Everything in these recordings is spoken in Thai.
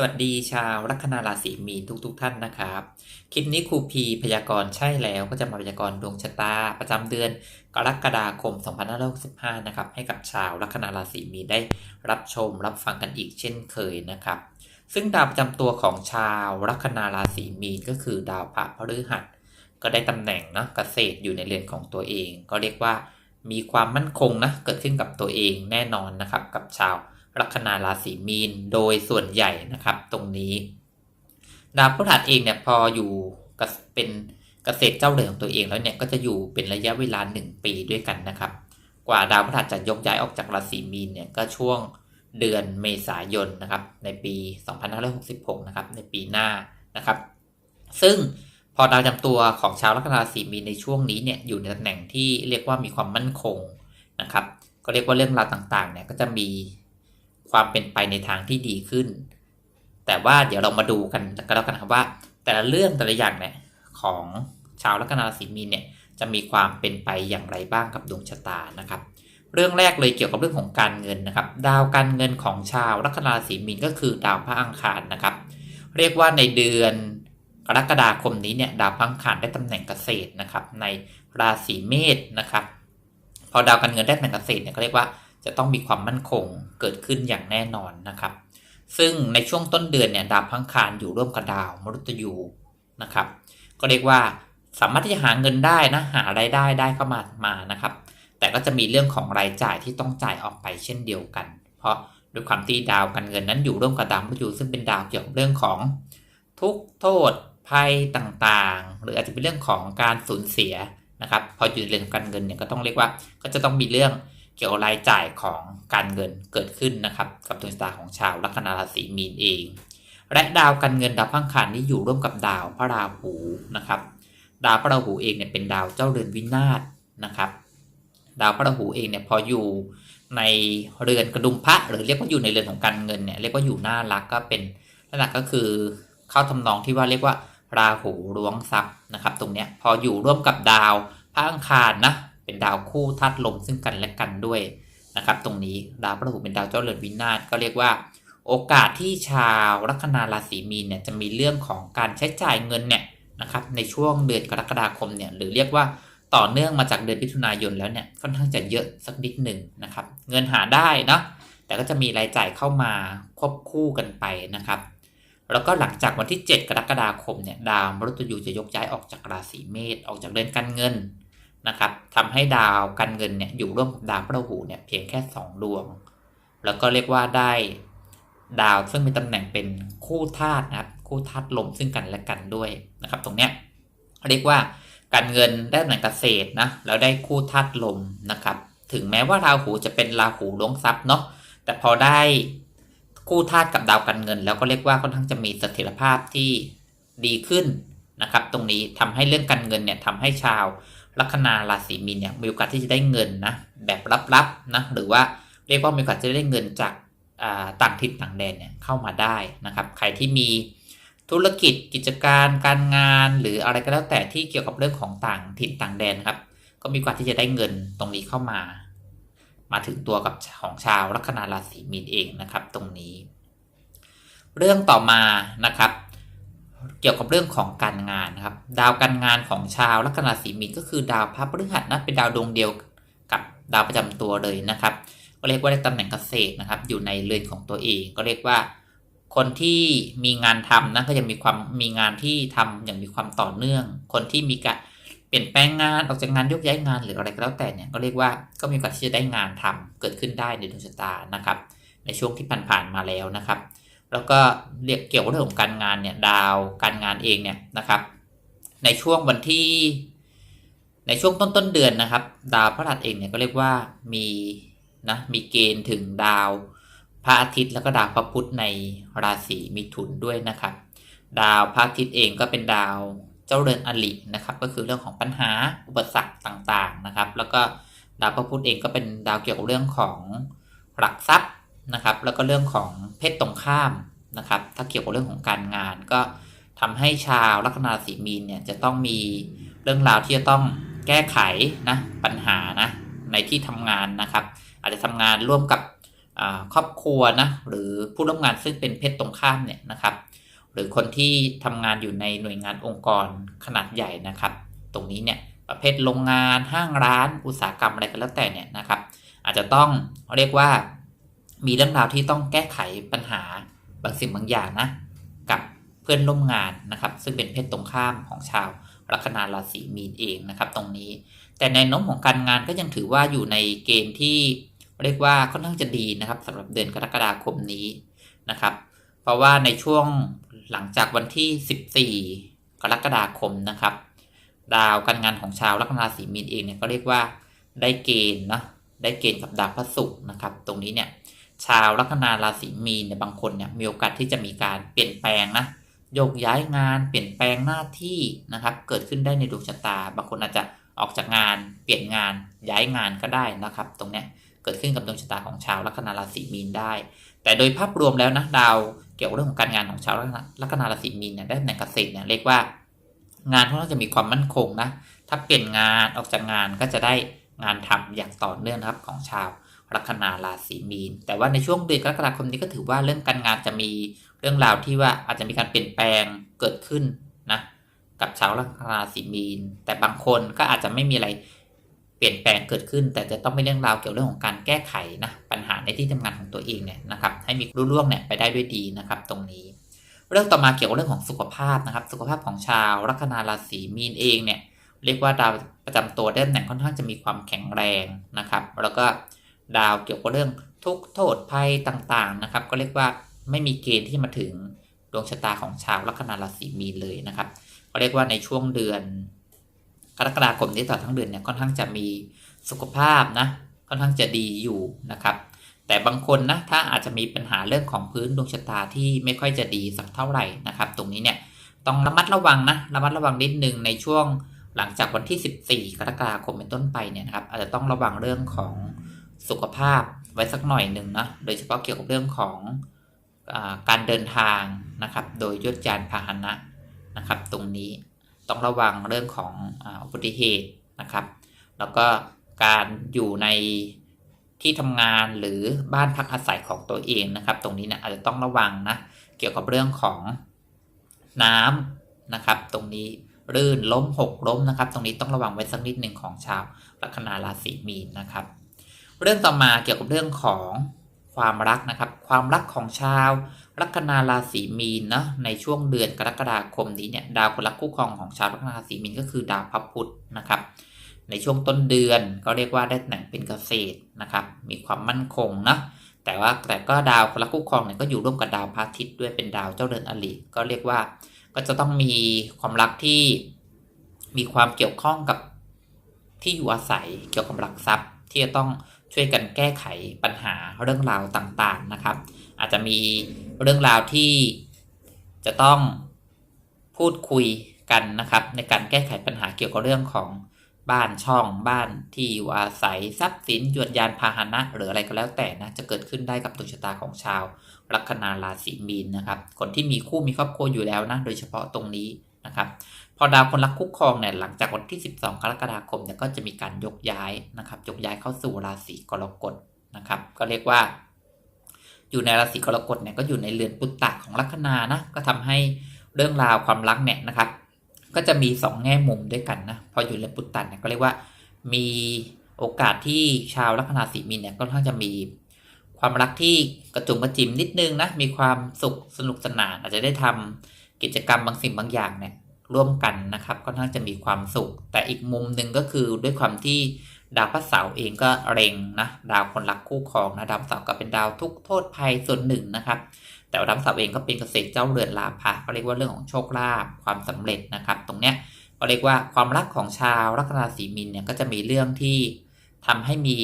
สวัสดีชาวลัคนาราศีมีนทุกๆทท่านนะครับ คลิปนี้ครูพีพยากรณ์ใช่แล้วก็จะมาพยากรณ์ดวงชะตา ประจำเดือนกรกฎาคม 2565 นะครับให้กับชาวลัคนาราศีมีนได้รับชมรับฟังกันอีกเช่นเคยนะครับ ซึ่งดาวประจำตัวของชาวลัคนาราศีมีนก็คือดาวพระพฤหัส ก็ได้ตำแหน่งเนาะเกษตรอยู่ในเรือนของตัวเอง ก็เรียกว่ามีความมั่นคงนะเกิดขึ้นกับตัวเองแน่นอนนะครับกับชาว ลัคนาราศีมีนโดยส่วนใหญ่นะครับ ตรงนี้ ดาวพฤหัสเองเนี่ยพออยู่เป็นเกษตรเจ้าเรือนของตัวเองแล้วเนี่ยก็จะอยู่เป็นระยะเวลา 1 ปีด้วยกันนะครับ กว่าดาวพฤหัสจะยกย้ายออกจากราศีมีนเนี่ยก็ช่วงเดือนเมษายนนะครับ ในปี 2566 นะครับ ในปีหน้านะครับ ซึ่งพอดาวจำตัวของชาวลัคนาราศีมีนในช่วงนี้เนี่ยอยู่ในตำแหน่งที่เรียกว่ามีความมั่นคงนะครับ ก็เรียกว่าเรื่องราวต่างๆเนี่ยก็จะมี ความเป็นไปในทางที่ดีขึ้น แต่ว่าเดี๋ยวเรามาดูกันก็แล้วกันครับว่า แต่ละเรื่องแต่ละอย่างเนี่ยของชาวลัคนาราศีมีนเนี่ยจะมีความเป็นไปอย่างไรบ้างกับดวงชะตานะครับ เรื่องแรกเลยเกี่ยวกับเรื่องของการเงินนะครับ ดาวการเงินของชาวลัคนาราศีมีนก็คือดาวพระอังคารนะครับ เรียกว่าในเดือนกรกฎาคมนี้เนี่ยดาวพระอังคารได้ตำแหน่งเกษตรนะครับในราศีเมษนะครับ พอดาวการเงินได้ตำแหน่งเกษตรเนี่ยก็เรียกว่า จะต้องมีความมั่นคงเกิดขึ้นอย่างแน่นอนนะครับ ซึ่งในช่วงต้นเดือนเนี่ยดาวพังคารอยู่ร่วมกับดาวมฤตยูนะครับ ก็เรียกว่าสามารถที่จะหาเงินได้นะหารายได้ได้เข้ามามานะครับ แต่ก็จะมีเรื่องของรายจ่ายที่ต้องจ่ายออกไปเช่นเดียวกัน เพราะด้วยความที่ดาวการเงินนั้นอยู่ร่วมกับดาวมฤตยูซึ่งเป็นดาวเกี่ยวกับเรื่องของทุกโทษภัยต่างๆ หรืออาจจะเป็นเรื่องของการสูญเสียนะครับ พออยู่ในเรื่องการเงินเนี่ยก็ต้องเรียกว่าก็จะต้องมีเรื่อง เกี่ยวกับรายจ่ายของการเงินเกิดขึ้นนะครับกับดวงชะตาของชาวลัคนาราศีมีนเอง และดาวการเงินดาวพังคารนี้อยู่ร่วมกับดาวพระราหูนะครับ ดาวพระราหูเองเนี่ยเป็นดาวเจ้าเรือนวินาศนะครับ ดาวพระราหูเองเนี่ยพออยู่ในเรือนกระดุมพระหรือเรียกว่าอยู่ในเรือนของการเงินเนี่ยเรียกว่าอยู่หน่ารักก็เป็นลักษณะก็คือเข้าทำนองที่ว่าเรียกว่าราหูล้วงทรัพย์นะครับ ตรงเนี้ยพออยู่ร่วมกับดาวพระอังคารนะ เป็นดาวคู่ธาตุลมซึ่งกันและกันด้วยนะครับ ตรงนี้ดาวพฤหัสเป็นดาวเจ้าเรือนวินาศก็เรียกว่า โอกาสที่ชาวลัคนาราศีมีนเนี่ยจะมีเรื่องของการใช้จ่ายเงินเนี่ยนะครับในช่วงเดือนกรกฎาคมเนี่ยหรือเรียกว่าต่อเนื่องมาจากเดือนมิถุนายนแล้วเนี่ยค่อนข้างจะเยอะสักนิดหนึ่งนะครับ เงินหาได้นะแต่ก็จะมีรายจ่ายเข้ามาควบคู่กันไปนะครับ แล้วก็หลังจากวันที่ 7 กรกฎาคมเนี่ยดาวมฤตยูจะยกย้ายออกจากราศีเมษออกจากเรือนการเงิน นะครับทำให้ดาวการเงินเนี่ยอยู่ร่วมกับดาวพระราหูเนี่ยเพียงแค่ 2 ดวง แล้วก็เรียกว่าได้ดาวซึ่งมีตำแหน่งเป็นคู่ธาตุนะครับคู่ธาตุลมซึ่งกันและกันด้วยนะครับ ตรงเนี้ยเรียกว่าการเงินได้ตำแหน่งเกษตรนะแล้วได้คู่ธาตุลมนะครับ ถึงแม้ว่าราหูจะเป็นราหูล้วงทรัพย์เนาะแต่พอได้คู่ธาตุกับดาวการเงิน แล้วก็เรียกว่าค่อนข้างจะมีเสถียรภาพที่ดีขึ้นนะครับ ตรงนี้ทำให้เรื่องการเงินเนี่ยทำให้ชาว ลัคนาราศีมีนเนี่ยมีโอกาสที่จะได้เงินนะแบบลับๆนะหรือว่าเรียกว่ามีโอกาสจะได้เงินจากต่างถิ่นต่างแดนเนี่ยเข้ามาได้นะครับ ใครที่มีธุรกิจกิจการการงานหรืออะไรก็แล้วแต่ที่เกี่ยวกับเรื่องของต่างถิ่นต่างแดนครับ ก็มีโอกาสที่จะได้เงินตรงนี้เข้ามา มาถึงตัวกับของชาวลัคนาราศีมีนเองนะครับ ตรงนี้ เรื่องต่อมานะครับ เกี่ยวกับเรื่องของการงานนะครับ ดาวการงานของชาวลัคนาสีมีนก็คือดาวพระพฤหัสนะเป็นดาวดวงเดียวกับดาวประจำตัวเลยนะครับ ก็เรียกว่าได้ตำแหน่งเกษตรนะครับ อยู่ในเรือนของตัวเอง ก็เรียกว่า คนที่มีงานทำนะก็จะมีความมีงานที่ทำอย่างมีความต่อเนื่อง คนที่มีการเปลี่ยนแปลงงานออกจากงานยกย้ายงานหรืออะไรก็แล้วแต่เนี่ยก็เรียกว่าก็มีโอกาสที่จะได้งานทำเกิดขึ้นได้ในดวงชะตานะครับ ในช่วงที่ผ่านๆมาแล้วนะครับ แล้วก็เรียกเกี่ยวกับเรื่องของการงานเนี่ยดาวการงานเองเนี่ยนะครับ ในช่วงวันที่ ในช่วงต้นต้นเดือนนะครับ ดาวพระหัสเองเนี่ยก็เรียกว่ามีนะมีเกณฑ์ถึงดาวพระอาทิตย์แล้วก็ดาวพระพุธในราศีมิถุนด้วยนะครับ ดาวพระอาทิตย์เองก็เป็นดาวเจ้าเรือนอลินะครับ ก็คือเรื่องของปัญหาอุปสรรคต่างๆนะครับ แล้วก็ดาวพระพุธเองก็เป็นดาวเกี่ยวกับเรื่องของหลักทรัพย์ นะครับ แล้วก็เรื่องของเพศตรงข้ามนะครับ ถ้าเกี่ยวกับเรื่องของการงาน ก็ทำให้ชาวลัคนาสีมีนเนี่ยจะต้องมีเรื่องราวที่จะต้องแก้ไขนะปัญหานะในที่ทำงานนะครับ อาจจะทำงานร่วมกับครอบครัวนะหรือผู้ร่วมงานซึ่งเป็นเพศตรงข้ามเนี่ยนะครับ หรือคนที่ทำงานอยู่ในหน่วยงานองค์กรขนาดใหญ่นะครับ ตรงนี้เนี่ยประเภทโรงงานห้างร้านอุตสาหกรรมอะไรก็แล้วแต่เนี่ยนะครับ อาจจะต้องเรียกว่า มีเรื่องราวที่ต้องแก้ไขปัญหาบางสิ่งบางอย่างนะ กับเพื่อนร่วมงานนะครับ ซึ่งเป็นเพศตรงข้ามของชาวลัคนาราศีมีนเองนะครับ ตรงนี้ แต่ในน้มของการงานก็ยังถือว่าอยู่ในเกณฑ์ที่เรียกว่าค่อนข้างจะดีนะครับสำหรับเดือนกรกฎาคมนี้นะครับ เพราะว่าในช่วงหลังจากวันที่ 14 กรกฎาคมนะครับ ดาวการงานของชาวลัคนาราศีมีนเองเนี่ยก็เรียกว่าได้เกณฑ์นะได้เกณฑ์กับดาวพระศุกร์นะครับ ตรงนี้เนี่ย ชาวลัคนาราศีมีนเนี่ยบางคนเนี่ยมีโอกาสที่จะมีการเปลี่ยนแปลงนะโยกย้ายงานเปลี่ยนแปลงหน้าที่นะครับ เกิดขึ้นได้ในดวงชะตา บางคนอาจจะออกจากงานเปลี่ยนงานย้ายงานก็ได้นะครับ ตรงเนี้ยเกิดขึ้นกับดวงชะตาของชาวลัคนาราศีมีนได้ แต่โดยภาพรวมแล้วนะดาวเกี่ยวกับเรื่องของการงานของชาวลัคนาราศีมีนเนี่ยได้ตำแหน่งเกษตรเนี่ยเรียกว่า งานค่อนข้างจะมีความมั่นคงนะถ้าเปลี่ยนงานออกจากงานก็จะได้งานทำอย่างต่อเนื่องครับของชาว ลัคนาราศีมีน แต่ว่าในช่วงเดือนกรกฎาคมนี้ก็ถือว่าเรื่องการงานจะมีเรื่องราวที่ว่าอาจจะมีการเปลี่ยนแปลงเกิดขึ้นนะกับชาวลัคนาราศีมีน แต่บางคนก็อาจจะไม่มีอะไรเปลี่ยนแปลงเกิดขึ้น แต่จะต้องเป็นเรื่องราวเกี่ยวเรื่องของการแก้ไขนะปัญหาในที่ทำงานของตัวเองเนี่ยนะครับให้มีรุ่ร่วงเนี่ยไปได้ด้วยดีนะครับตรงนี้ เรื่องต่อมาเกี่ยวกับเรื่องของสุขภาพนะครับ สุขภาพของชาวลัคนาราศีมีนเองเนี่ยเรียกว่าดาวประจำตัวได้ตำแหน่งค่อนข้างจะมีความแข็งแรงนะครับ แล้วก็ ดาวเกี่ยวกับเรื่องทุกโทษภัยต่างๆนะครับ ก็เรียกว่าไม่มีเกณฑ์ที่มาถึงดวงชะตาของชาวลัคนาราศีมีนเลยนะครับก็เรียกว่าในช่วงเดือนกรกฎาคมนี้ตลอดทั้งเดือนเนี่ยค่อนข้างจะมีสุขภาพนะค่อนข้างจะดีอยู่นะครับ แต่บางคนนะถ้าอาจจะมีปัญหาเรื่องของพื้นดวงชะตาที่ไม่ค่อยจะดีสักเท่าไหร่นะครับ ตรงนี้เนี่ยต้องระมัดระวังนะระมัดระวังนิดนึงในช่วงหลังจากวันที่ 14 กรกฎาคมเป็นต้นไปเนี่ยนะครับอาจจะต้องระวังเรื่องของ สุขภาพไว้สักหน่อยหนึ่งนะโดยเฉพาะเกี่ยวกับเรื่องของอการเดินทางนะครับ โดยยศยานพาหนะนะครับ ตรงนี้ต้องระวังเรื่องของอุบัติเหตุนะครับ แล้วก็การอยู่ในที่ทำงานหรือบ้านพักอาศัยของตัวเองนะครับ ตรงนี้เนี่ยอาจจะต้องระวังนะเกี่ยวกับเรื่องของน้ำนะครับ ตรงนี้รื่นล้มหกล้มนะครับ ตรงนี้ต้องระวังไว้สักนิดหนึ่งของชาวลัคนาราศีมีนนะครับ เรื่องต่อมาเกี่ยวกับเรื่องของความรักนะครับ ความรักของชาวลัคนาราศีมีนนะในช่วงเดือนกรกฎาคมนี้เนี่ยดาวคนรักคู่ครองของชาวลัคนาราศีมีนก็คือดาวพระพุธนะครับในช่วงต้นเดือนก็เรียกว่าได้ตำแหน่งเป็นเกษตรนะครับ มีความมั่นคงนะแต่ว่าแต่ก็ดาวคนรักคู่ครองเนี่ยก็อยู่ร่วมกับดาวพระอาทิตย์ด้วยเป็นดาวเจ้าเรือนอริก็เรียกว่า ก็จะต้องมีความรักที่มีความเกี่ยวข้องกับที่อยู่อาศัยเกี่ยวกับหลักทรัพย์ที่จะต้อง ช่วยกันแก้ไขปัญหาเรื่องราวต่างๆนะครับ อาจจะมีเรื่องราวที่จะต้องพูดคุยกันนะครับ ในการแก้ไขปัญหาเกี่ยวกับเรื่องของบ้านช่องบ้านที่อยู่อาศัยทรัพย์สินยวดยานพาหนะหรืออะไรก็แล้วแต่นะจะเกิดขึ้นได้กับดวงชะตาของชาวลัคนาราศีมีนนะครับ คนที่มีคู่มีครอบครัวอยู่แล้วนะโดยเฉพาะตรงนี้ นะครับพอดาวคนรักคู่ครองเนี่ยหลังจากวันที่ 12 กรกฎาคมเนี่ยก็จะมีการยกย้ายนะครับยกย้ายเข้าสู่ราศีกรกฎนะครับ ก็เรียกว่าอยู่ในราศีกรกฎเนี่ยก็อยู่ในเรือนปุตตะของลัคนานะก็ทำให้เรื่องราวความรักเนี่ยนะครับ ก็จะมี 2 แง่มุมด้วยกันนะพออยู่เรือนปุตตะเนี่ยก็เรียกว่ามีโอกาสที่ชาวลัคนาสีมีนเนี่ยก็ค่อนข้างจะมีความรักที่กระจุมกระจิมนิดนึงนะมีความสุขสนุกสนานอาจจะได้ทำ กิจกรรมบางสิ่งบางอย่างเนี่ยร่วมกันนะครับค่อนข้างจะมีความสุข แต่อีกมุมหนึ่งก็คือด้วยความที่ดาวพระเสาร์เองก็เร็งนะดาวคนรักคู่ครองนะดาวเสาร์ก็เป็นดาวทุกโทษภัยส่วนหนึ่งนะครับ แต่ดาวเสาร์เองก็เป็นเกษตรเจ้าเรือนลาภะก็เรียกว่าเรื่องของโชคลาภความสำเร็จนะครับ ตรงเนี้ยก็เรียกว่าความรักของชาวลัคนาสีมินเนี่ยก็จะมีเรื่องที่ทำให้มี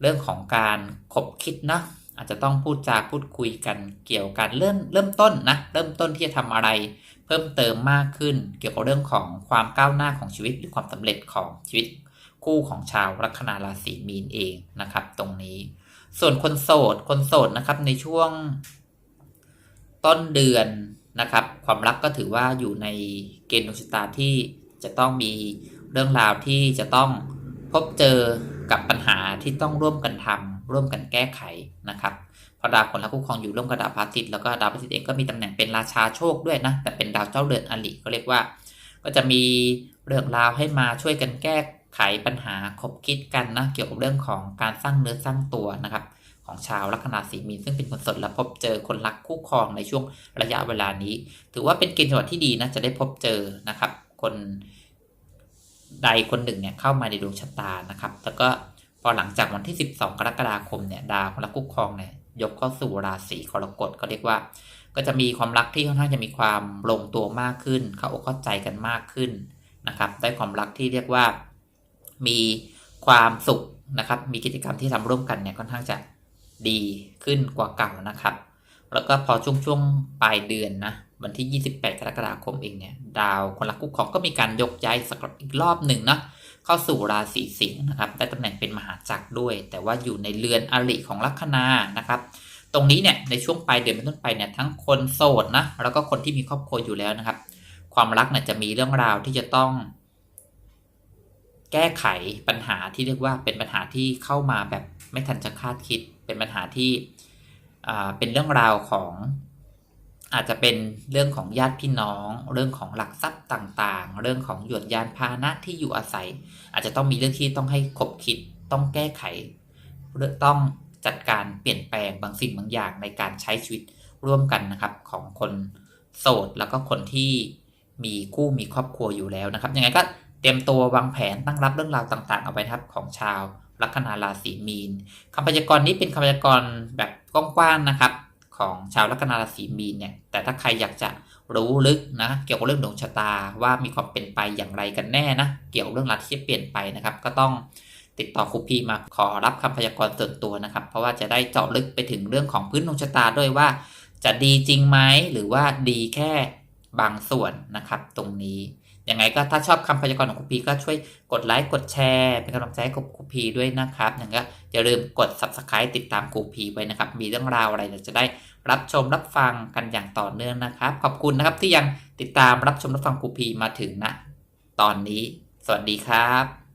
เรื่องของการขบคิดนะ อาจจะต้องพูดจาพูดคุยกันเกี่ยวกันเริ่มเริ่มต้นนะเริ่มต้นที่จะทำอะไร เพิ่มเติมมากขึ้น เกี่ยวกับเรื่องของความก้าวหน้าของชีวิตหรือความสำเร็จของชีวิตคู่ของชาวลัคนาราศีมีนเองนะครับ ตรงนี้ ส่วนคนโสดคนโสดนะครับในช่วงต้นเดือนนะครับ ความรักก็ถือว่าอยู่ในเกณฑ์ดวงชะตาที่จะต้องมีเรื่องราวที่จะต้องพบเจอกับปัญหาที่ต้องร่วมกันทำ ร่วมกันแก้ไขนะครับพราะดาวคนรักคู่ครองอยู่ร่วมกับดาวพาทิตย์แล้วก็ดาวพาทิตย์เองก็มีตำแหน่งเป็นราชาโชคด้วยนะแต่เป็นดาวเจ้าเรือนอลิก็เรียกว่า ก็จะมีเรื่องราวให้มาช่วยกันแก้ไขปัญหาคบคิดกันนะเกี่ยวกับเรื่องของการสร้างเนื้อสร้างตัวนะครับของชาวลัคนาสีมีนซึ่งเป็นคนสดและพบเจอคนรักคู่ครองในช่วงระยะเวลานี้ ถือว่าเป็นเกณฑ์จังหวะที่ดีนะจะได้พบเจอนะครับ คนใดคนหนึ่งเนี่ยเข้ามาในดวงชะตานะครับ แล้วก็ อหลังจากวันที่ 12 กรกฎาคมเนี่ยดาวคนรักคู่ครองเนี่ยยกเข้าสู่ราศีกรกฎก็เรียกว่า ก็จะมีความรักที่ค่อนข้างจะมีความลงตัวมากขึ้น เข้าอกเข้าใจกันมากขึ้นนะครับ ได้ความรักที่เรียกว่ามีความสุขนะครับ มีกิจกรรมที่ทำร่วมกันเนี่ยค่อนข้างจะดีขึ้นกว่าเก่านะครับ แล้วก็พอช่วงช่วงปลายเดือนนะวันที่ 28 กรกฎาคมเองเนี่ยดาวคนรักคู่ครองก็มีการยกย้ายสักอีกรอบหนึ่งนะ เข้าสู่ราศีสิงห์นะครับได้ตำแหน่งเป็นมหาจักรด้วย แต่ว่าอยู่ในเรือนอริของลัคนานะครับ ตรงนี้เนี่ยในช่วงปลายเดือนเป็นต้นไปเนี่ยทั้งคนโสดนะแล้วก็คนที่มีครอบครัวอยู่แล้วนะครับ ความรักเนี่ยจะมีเรื่องราวที่จะต้อง แก้ไขปัญหาที่เรียกว่าเป็นปัญหาที่เข้ามาแบบไม่ทันจะคาดคิด เป็นปัญหาที่อ่าเป็นเรื่องราวของ อาจจะเป็นเรื่องของญาติพี่น้อง เรื่องของหลักทรัพย์ต่างๆ เรื่องของหยวดยานพาหนะที่อยู่อาศัย อาจจะต้องมีเรื่องที่ต้องให้คบคิดต้องแก้ไขเรื่องต้องจัดการเปลี่ยนแปลงบางสิ่งบางอย่างในการใช้ชีวิตร่วมกันนะครับ ของคนโสดแล้วก็คนที่มีคู่มีครอบครัวอยู่แล้วนะครับยังไงก็เตรียมตัววางแผนตั้งรับเรื่องราวต่าง ๆ เอาไว้ครับของชาวลัคนาราศีมีนคำพยากรณ์นี้เป็นคำพยากรณ์แบบกว้างๆนะครับ ของชาวลัคนาราศีมีนเนี่ย แต่ถ้าใครอยากจะรู้ลึกนะ เกี่ยวกับเรื่องดวงชะตาว่ามีความเป็นไปอย่างไรกันแน่นะ เกี่ยวกับเรื่องราวที่จะเปลี่ยนไปนะครับ ก็ต้องติดต่อครูพีมาขอรับคำพยากรณ์ส่วนตัวนะครับ เพราะว่าจะได้เจาะลึกไปถึงเรื่องของพื้นดวงชะตาด้วยว่า จะดีจริงไหมหรือว่าดีแค่บางส่วนนะครับ ตรงนี้ ยังไงก็ถ้าชอบคำพยากรณ์ของครูพีก็ช่วยกดไลค์กดแชร์ เป็นกำลังใจให้กับครูพีด้วยนะครับอย่างก็อย่าลืมกด subscribe ติดตามครูพีไว้นะครับ มีเรื่องราวอะไรเดี๋ยวจะได้รับชมรับฟังกันอย่างต่อเนื่องนะครับ ขอบคุณนะครับที่ยังติดตามรับชมรับฟังครูพีมาถึงณตอนนี้ สวัสดีครับ